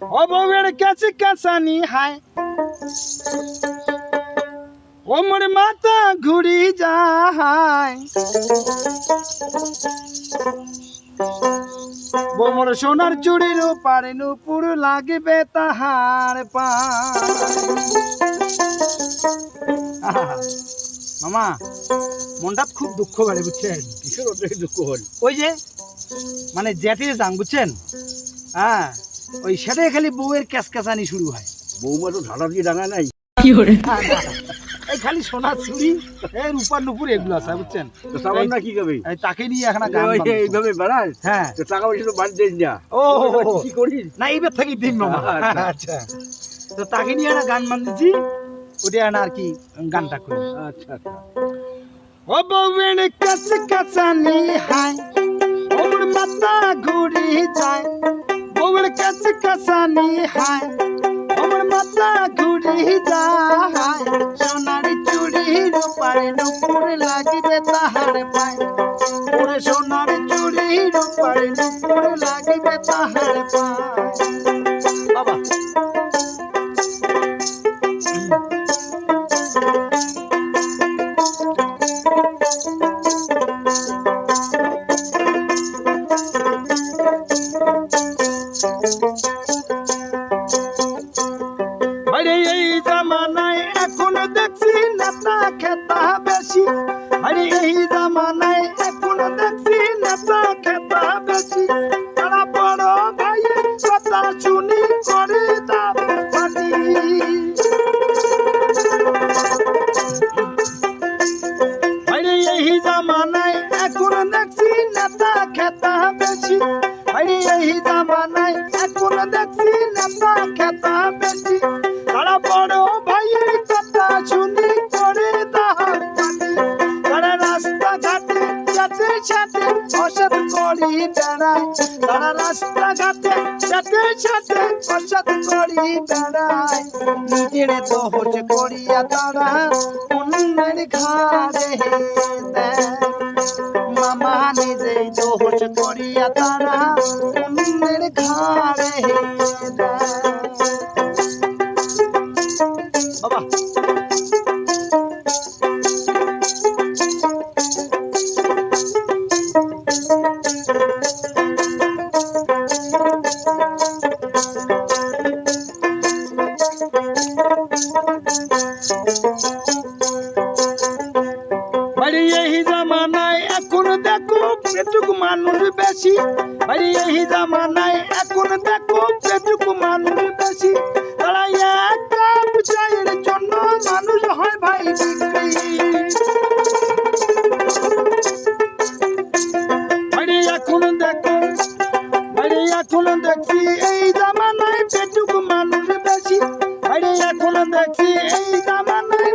ও বউয়ের কাছে কাছানি হায় ও মোর মাথা ঘুরি যায় বউ মোর সোনার চুড়ির পারে নুপুর লাগবে তাহার পা মামা মনটা খুব দুঃখ বাড়ে বুঝছেন অনেক দুঃখ হল ওই যে মানে জ্যাঠির যাং বুঝছেন হ্যাঁ ওই সেটাই খালি বউয়ের ক্যাসকাসানি শুরু হয়। বৌমা তো ঢালা দিয়ে ডাঙা নাই। হ্যাঁ, না, এই খালি সোনার চুড়ি এই রূপার নুপুর এগুলো আছে বুঝছেন? তো সাবান না কি করবে এই তাকে নিয়ে এখন গান এইভাবে বেড়াস? হ্যাঁ। তো টাকা পয়সা তো বাদ দেন না। ও কি করিস? না এইবার থাকি দিন মামা। আচ্ছা। আচ্ছা। তো তাকে নিয়ে একটা গান বানিয়েছি ওটা না আর কি গানটা করি। আচ্ছা আচ্ছা। ও বউয়ের কাছে কাছানি হায় ওর মাথা ঘুরি যায়। কাছানি হায় ওর মাথা ঘুরি যায় সোনার চুড়ি রূপার নুপুর লাগিবে তাহার পায় ওরে সোনার চুড়ি রূপার নুপুর লাগিবে তাহার পায় বাবা আরে এই জামানায় এখন দেখছি নেতা খেতা বেশি। আরে এই জামানায় এখন দেখছি নেতা খেতা বেশি। সাথে অসৎ করি বেড়ায় তারা রাস্তা ঘাটে যাতে সাথে অসৎ করি বেড়ায় নিজের দোষ করিয়া তারা অন্যের দেয় মামা নিজে দোষ করিয়া তারা অন্যের ঘাড়ে দেয় মানুষ বেশি। বাড়ি এই জামানায় এখন দেখো পেটুক মানুষ বেশি। তারা এক কাপ চায়ের জন্য মানুষ হয় ভাই বিক্রি। এখন দেখো এখন দেখছি এই জামানায় পেটুক মানুষ বেশি। বাড়ি এখন দেখছি এই জামানায়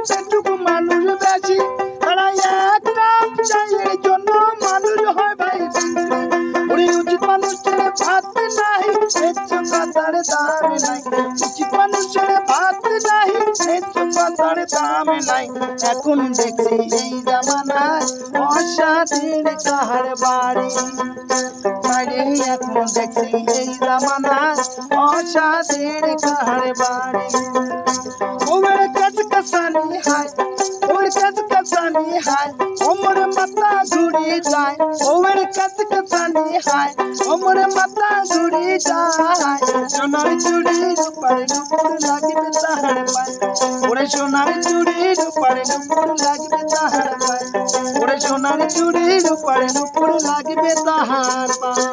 ভাত নাই ন্যায্য কথার দাম নাই। মানুষের ভাত নাই ন্যায্য কথার দাম নাই। এখন দেখছি এই জামানায় অসাধীর কাহার বাড়ি। এখন দেখছি এই জামানায় অসাধীর কাহার বাড়ি। ওর কাছ কাছানি হায় ওর কাছ কাছানি হায়, ওমর মাথা ঘুরি যায় ওর কাছ কাছানি হায়। ওমর মাথা জুড়ি যায়, সোনার চুড়ি রূপার নুপুর লাগবে তাহার পায়। ওরে সোনার চুড়ি রূপার নুপুর লাগবে তাহার পায়। ওরে সোনার চুড়ি রূপার নুপুর লাগবে তাহার পায়।